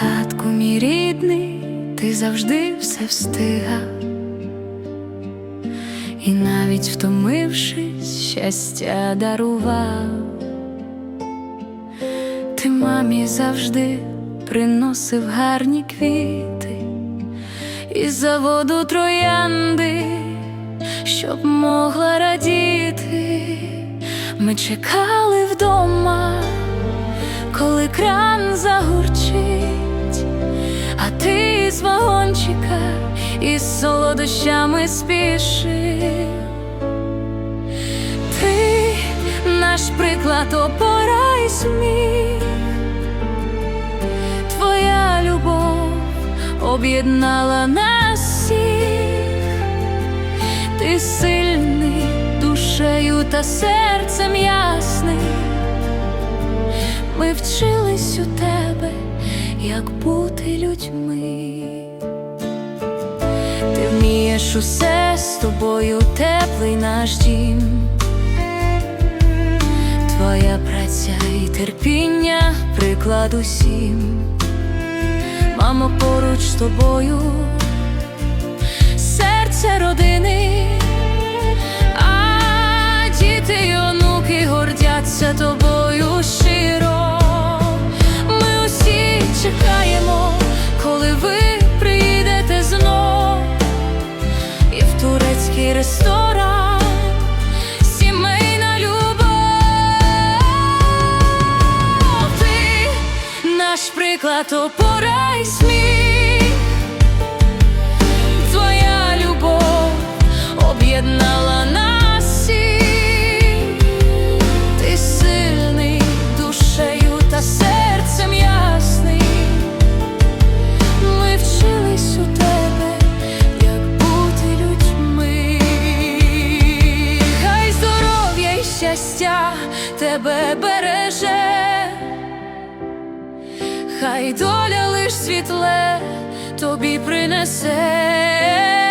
Татку мій рідний, ти завжди все встигав, і навіть втомившись, щастя дарував, ти мамі завжди приносив гарні квіти і заводу троянди, щоб могла радіти. Ми чекали вдома, коли кран загурчить, ти з вагончика із солодощами спішив. Ти наш приклад, опора і сміх, твоя любов об'єднала нас всіх, ти сильний душею та серцем ясний. Ми вчились у тебе, як бути людьми. Ти вмієш усе з тобою теплий наш дім. Твоя праця і терпіння приклад усім. Мамо, поруч з тобою, серце родини, а діти онуки гордяться тобою ресторан. Сімейна любов, ти наш приклад, опора і сміх, щастя тебе береже, хай доля лиш світле тобі принесе.